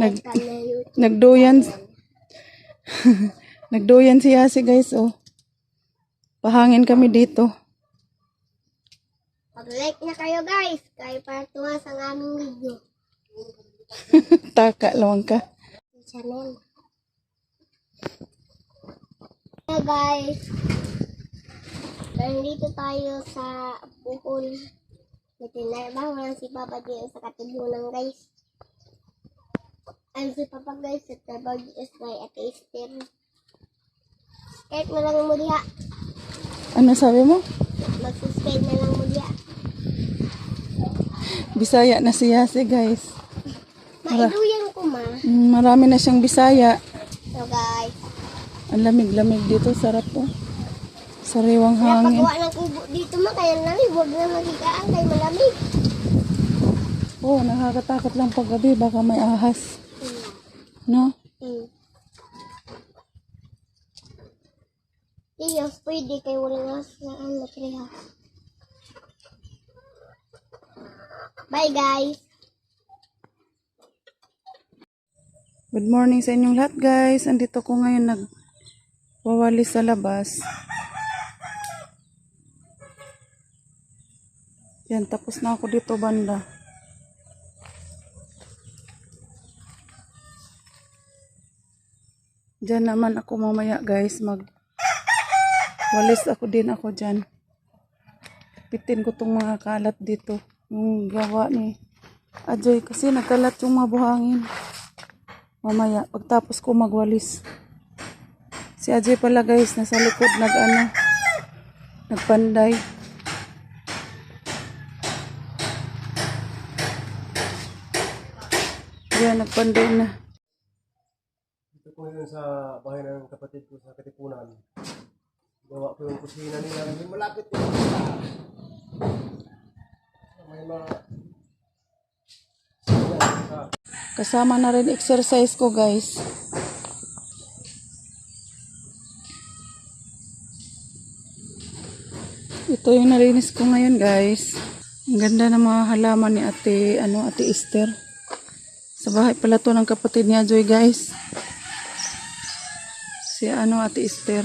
Nag, na nagdoyan. nagdoyan si Yasi guys, oh. Pahangin kami dito. Pag-like na kayo guys. Kayo para tuwa sa aming video. Taka lang ka. Channel. Hey guys. Nandito tayo sa Bohol. Natinarbaho lang si Papa dito sa katibunan guys. Ano si Papa guys sa trabaho dito sa Ate Esther. Kahit na lang mo diha. Ano sabi mo? Mag-subscribe na lang mo diha. Bisaya na si Yasi guys. Maiduyan ko ma. Mm, Marami na siyang Bisaya. So guys. Ang lamig-lamig dito, sarap po. Sariwang hangin. Napagawa ng kubo dito ma. Kaya lamig. Huwag na magigaan kay malamig. Oh, nakakatakot lang paggabi, baka may ahas. No? Hmm. Iyos, pwede kay walang as na ano, trehas. Bye guys! Good morning sa inyong lahat guys. Andito ko ngayon nagwawalis sa labas. Yan, tapos na ako dito banda. Diyan naman ako mamaya guys mag walis ako din ako dyan. Pitin ko tong mga kalat dito. Yung gawa ni Ajoy kasi nagkalat yung mga buhangin. Mamaya, pagtapos ko magwalis. Si Ajay pala guys, nasa likod nag ano, nagpanday. Yan, nagpanday na. Ko ngayon sa bahay ng kapatid ko sa Katipunan. Gawa ko yung kusina nila. May malapit din. May mga... Sa Kasama na rin exercise ko guys. Ito yung narinis ko ngayon guys. Ang ganda ng mga halaman ni ate, ano, ate Esther. Sa bahay pala to ng kapatid niya Joy guys. Si ano, ate Esther.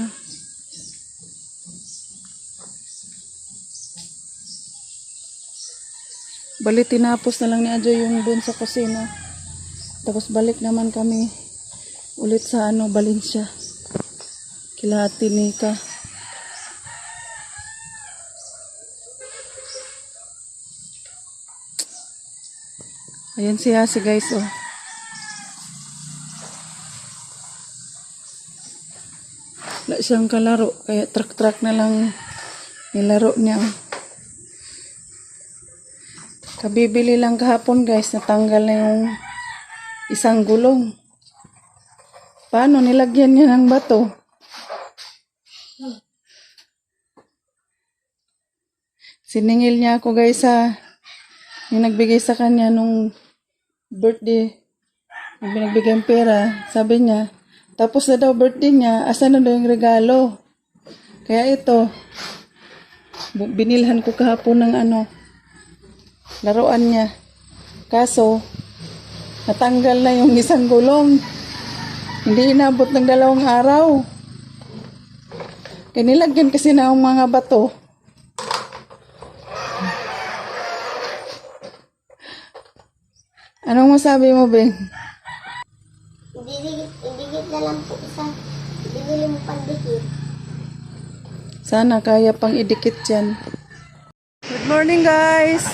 Bali, tinapos na lang ni Ajoy yung doon sa kusina. Tapos balik naman kami ulit sa ano, Valencia. Kila Ate Nika. Ayan siya si guys oh. Wala siyang kalaro. Kaya truck-truck na lang nilaro niya. Kabibili lang kahapon guys, natanggal na yung isang gulong. Paano nilagyan niya ng bato? Siningil niya ako guys sa yung nagbigay sa kanya nung birthday. Yung binagbigay ng pera, sabi niya, tapos na daw birthday niya, asa na daw yung regalo? Kaya ito, binilhan ko kahapon ng ano, laruan niya. Kaso, natanggal na yung isang gulong. Hindi inabot ng dalawang araw. Kaya nilagyan kasi na ang mga bato. Anong masabi mo, Beng? Sana kaya pang idikit yan. Good morning guys!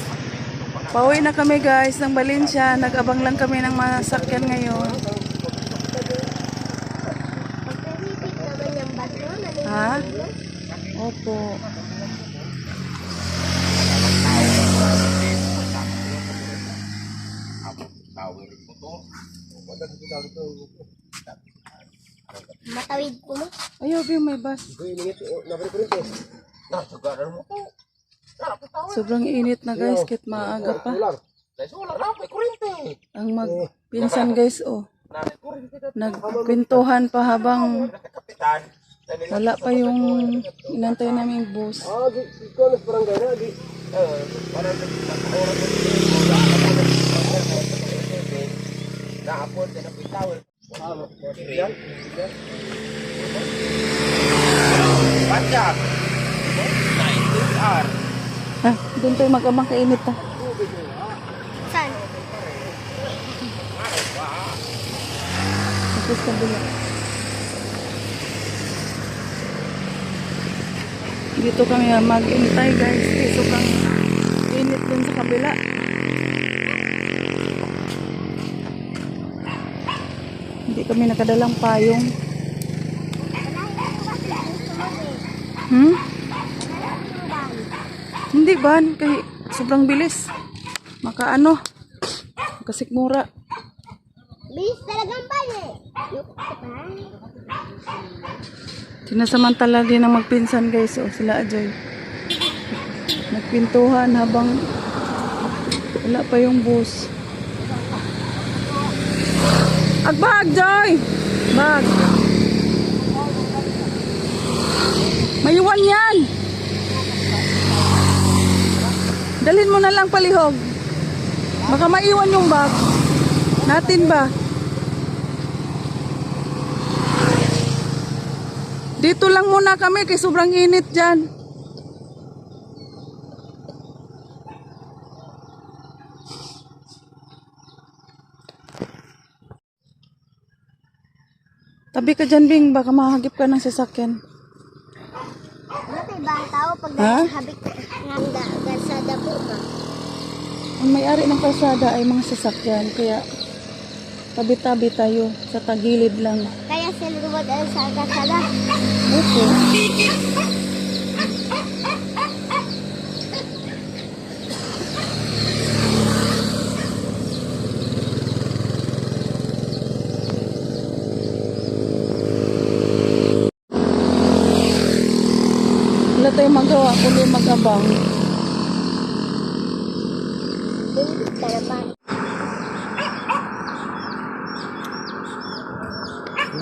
Pauwi na kami guys ng Valencia. Nag-abang lang kami ng mga sakyan ngayon. Ha? Opo. Matawid ko mo. Ayaw, Beng, may bus. Oh. Sobrang init na guys, kahit maaga pa. Ang magpinsan guys, oh. Nagkwentuhan pa habang Kapitan. wala pa yung inantay naming bus. Ah, di. Dito. Yan. Ah, doon tayo mag-amang kainit ah. Saan? Tapos kabila. Dito kami ah, mag-intay guys. Dito kang init dun sa kabila. Kami nakadalang payong. Hmm? Hindi ba? Kay sobrang bilis. Maka ano? Makasikmura. Bilis talagang bali. Yung pa. Sinasamantala din ang magpinsan guys. O sila Ajoy. Nagpintuhan habang wala pa yung bus. Agbag, Joy! Bag! Mayuwan yan! Dalhin mo na lang palihog. Baka maiwan yung bag. Natin ba? Dito lang muna kami kay sobrang init dyan. Tabi ka dyan, Bing. Baka mahagip ka ng sasakyan. Ano tayo ba ang tao pag Ha? habik ng da, garsada po ba? Ang may-ari ng kalsada ay mga sasakyan. Kaya tabi-tabi tayo sa tagilid lang. Kaya sila dumadaan sa garsada. Okay. Wala tayong magawa kundi mag-abang.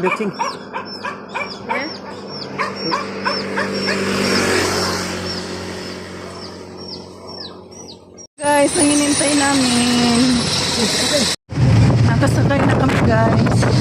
Mixing. Ha? Guys, ang inintay namin. Nakasakay na kami guys.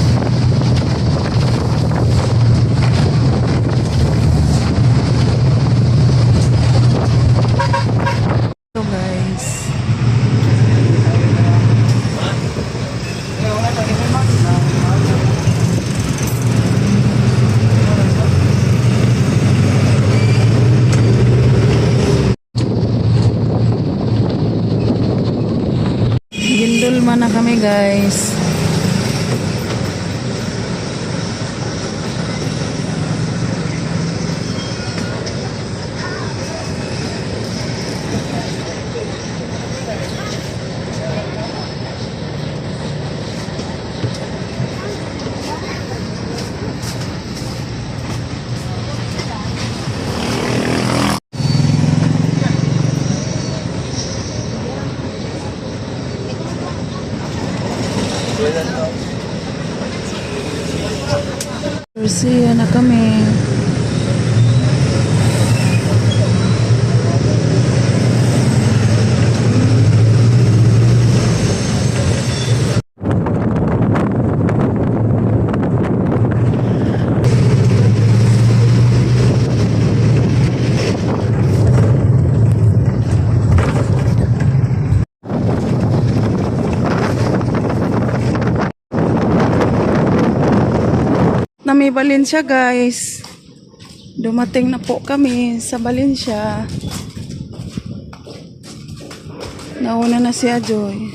Kami guys. Garcia na kami. Valencia guys. Dumating na po kami sa Valencia. Nauna na si Ajoy.